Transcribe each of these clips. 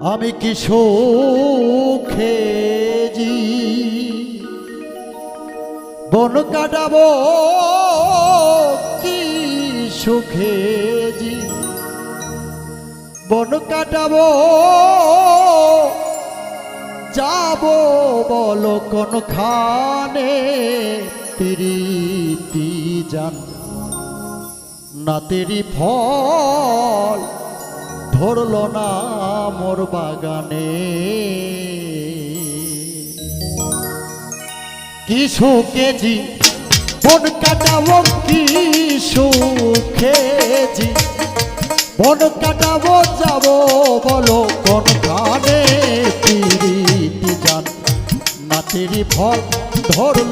আমি কি সুখে জি? বন কাটাবো কি সুখে জি? বন কাটাবো, যাব বলো কোন খানে প্রীতি জান, না তেরি ফল ধরল না মোর বাগানে। কি সুখেজি বন কাটাবো কি সুখেজি বন কাটাবো যাব বলো কোন গানে পিরিতি জান। নাচেরি ফল ধরলো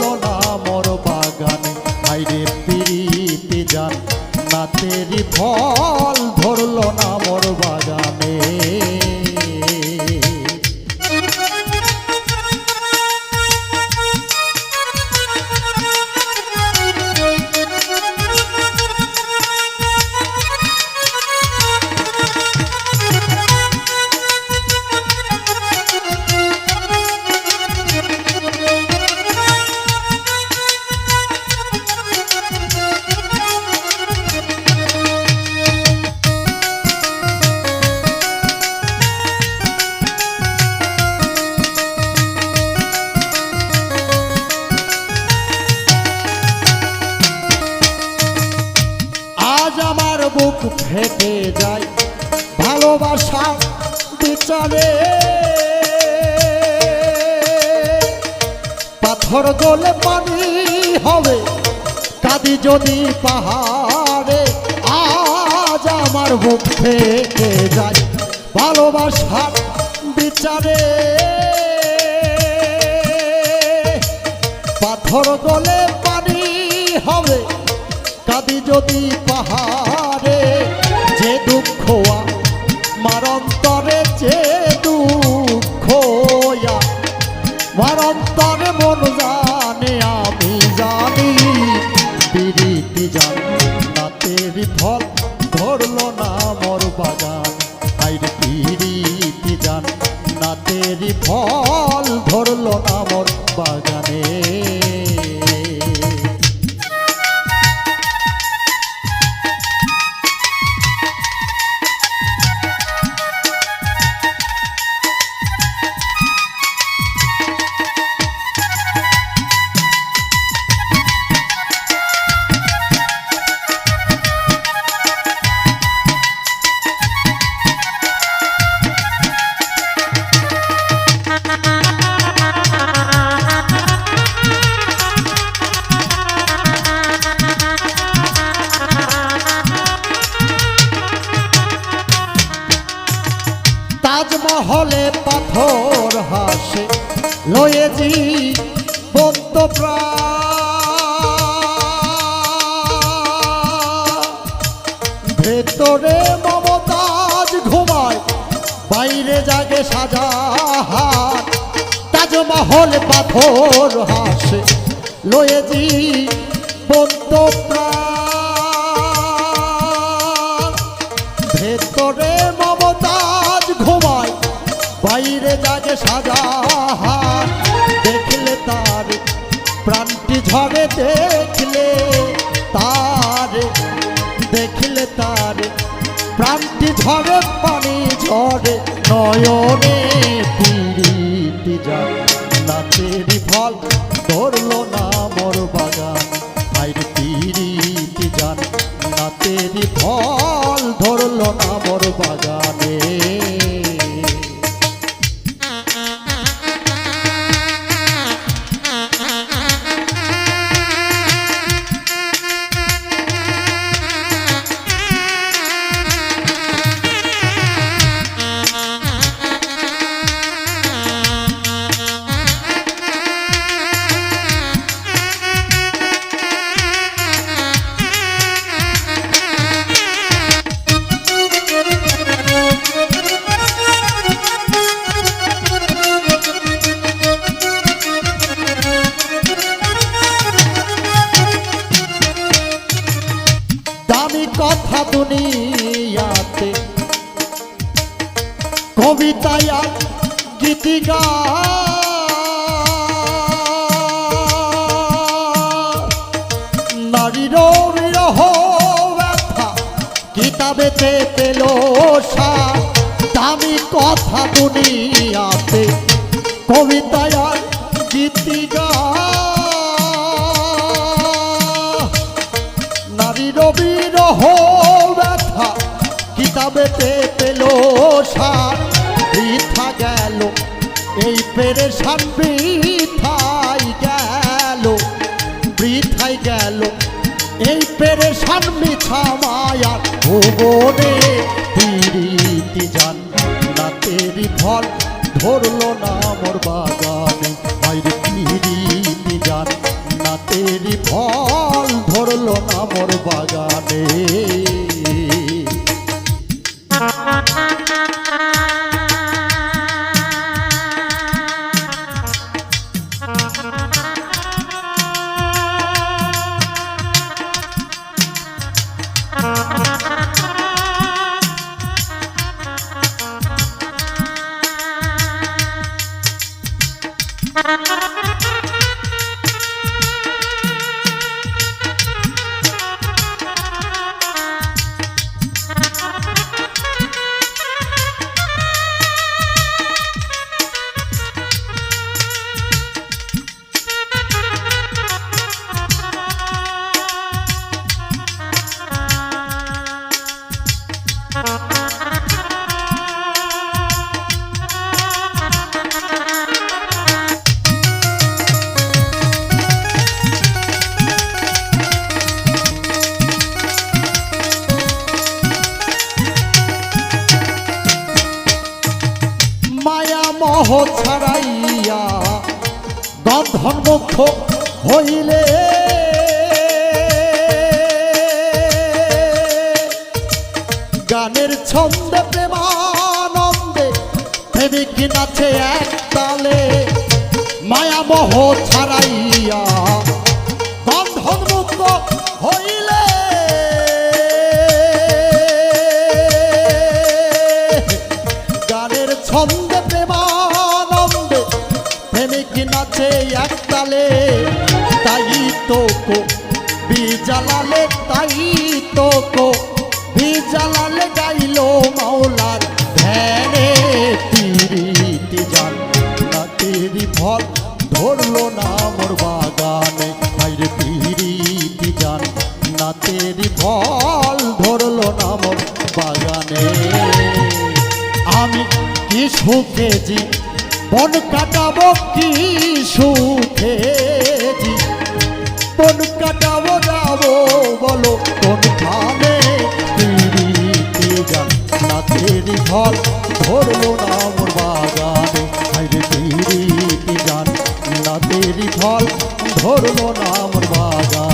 ফেটে যায় ভালোবাসা বিচারে। পাথর গলে পানি হবে, কাদি যদি পাহাড়ে, আজ আমার বুক ফেটে যায় ভালোবাসার বিচারে। পাথর গলে পানি হবে, কাদি যদি পাহাড়ে দুঃখ মারন্তরে তাজমহলে পাথর হাসে লয়েছি বন্ত ভেতরে মমতাজ ঘুমায়, বাইরে জাগে সাজাহার তাজমহল পাথর হাসে লয়েছি বন্ত ভেতরে বাইরে জাগে সাজাহার দেখলে তার প্রাণটি ঝরে, দেখলে তার দেখলে তার প্রাণটি ঝরে, পানি ঝরে, নয়নে পিড়িতি যা নাচেরি ফল ধরলো না মোর বাগান আইর পিড়িতি জান নাচেরি ফল ধরলো না নারীর বিরহ ব্যথা। কিতাবেতে পেল সার। দামি কথা দুনিয়াতে। কবিতায় গীতিকা নারীর বিরহ ব্যথা। কিতাবেতে পেল সার। বৃথা গেল। এই পেরেশান বৃথাই গেল। বৃথাই গেল। এই পেরেশান মিছা মায়ার ভুবনে তিরিতি জান না তেরি ফল ধরলো না মোর বাগানে। বাইরে তিরিতি জান না তেরি ফল মহ ছাড়াইয়া গন্ধন মুখ হইলে। গানের ছন্দে, প্রেমানন্দে প্রেমিক নাচে এক তালে মায়া মোহ ছাড়াইয়া নাচে এক তালে তাই তো কো, বিজালালে তাই তো কো, বিজালালে গাইলো মাওলার ধ্যানে তিরিতি জান না তেরি ফল ধরলো না মোর বাগানে বাইরে তিরিতি জান না তেরি ফল ধরলো না মোর বাগানে। আমি কি সুখে জি বন কাটাবো কি সুখে বন কাটাবো যাব বলো, কোন খানে পিড়িতে যান না তেরি ফল ধরলো না বাগানে। হাইরে পিড়িতে যান। না তেরি ফল ধরলো না মোর বাগানে।